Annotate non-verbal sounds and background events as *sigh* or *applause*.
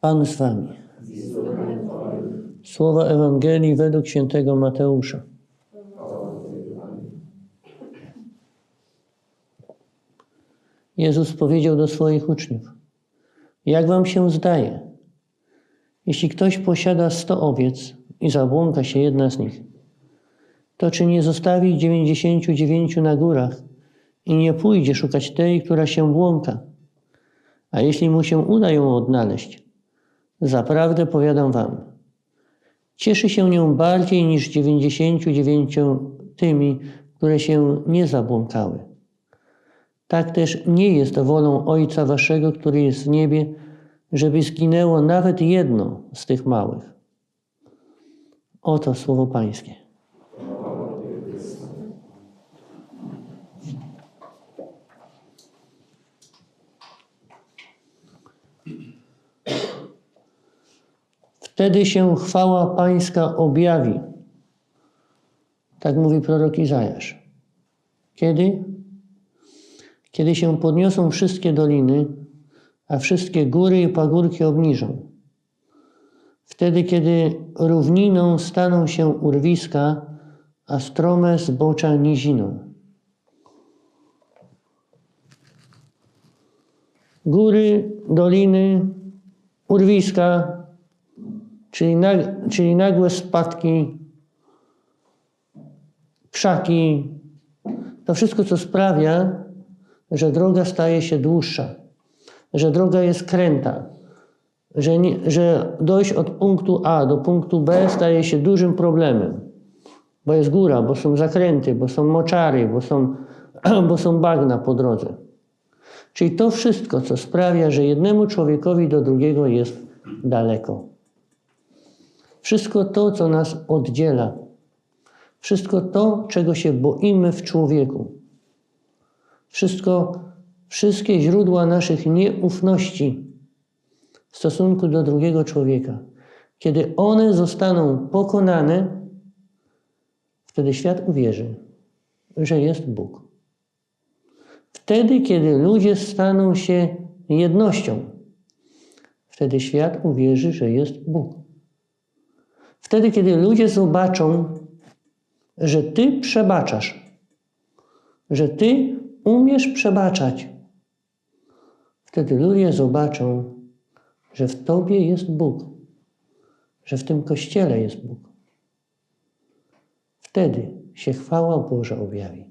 Pan z wami. Słowa Ewangelii według świętego Mateusza. Jezus powiedział do swoich uczniów: Jak wam się zdaje, jeśli ktoś posiada sto owiec i zabłąka się jedna z nich, to czy nie zostawi dziewięćdziesięciu dziewięciu na górach i nie pójdzie szukać tej, która się błąka? A jeśli mu się uda ją odnaleźć, zaprawdę powiadam wam, cieszy się nią bardziej niż dziewięćdziesięciu dziewięciu tymi, które się nie zabłąkały. Tak też nie jest wolą Ojca Waszego, który jest w niebie, żeby zginęło nawet jedno z tych małych. Oto słowo Pańskie. Wtedy się chwała Pańska objawi. Tak mówi prorok Izajasz. Kiedy? Kiedy się podniosą wszystkie doliny, a wszystkie góry i pagórki obniżą. Wtedy, kiedy równiną staną się urwiska, a strome zbocza niziną. Góry, doliny, urwiska, czyli, czyli nagłe spadki, krzaki, to wszystko, co sprawia, że droga staje się dłuższa, że droga jest kręta, że, nie, że dojść od punktu A do punktu B staje się dużym problemem, bo jest góra, bo są zakręty, bo są moczary, bo są, *clears throat* bo są bagna po drodze. Czyli to wszystko, co sprawia, że jednemu człowiekowi do drugiego jest daleko. Wszystko to, co nas oddziela, wszystko to, czego się boimy w człowieku, wszystko, wszystkie źródła naszych nieufności w stosunku do drugiego człowieka, kiedy one zostaną pokonane, wtedy świat uwierzy, że jest Bóg. Wtedy, kiedy ludzie staną się jednością, wtedy świat uwierzy, że jest Bóg. Wtedy, kiedy ludzie zobaczą, że Ty przebaczasz, że Ty umiesz przebaczać, wtedy ludzie zobaczą, że w Tobie jest Bóg, że w tym Kościele jest Bóg. Wtedy się chwała Boża objawi.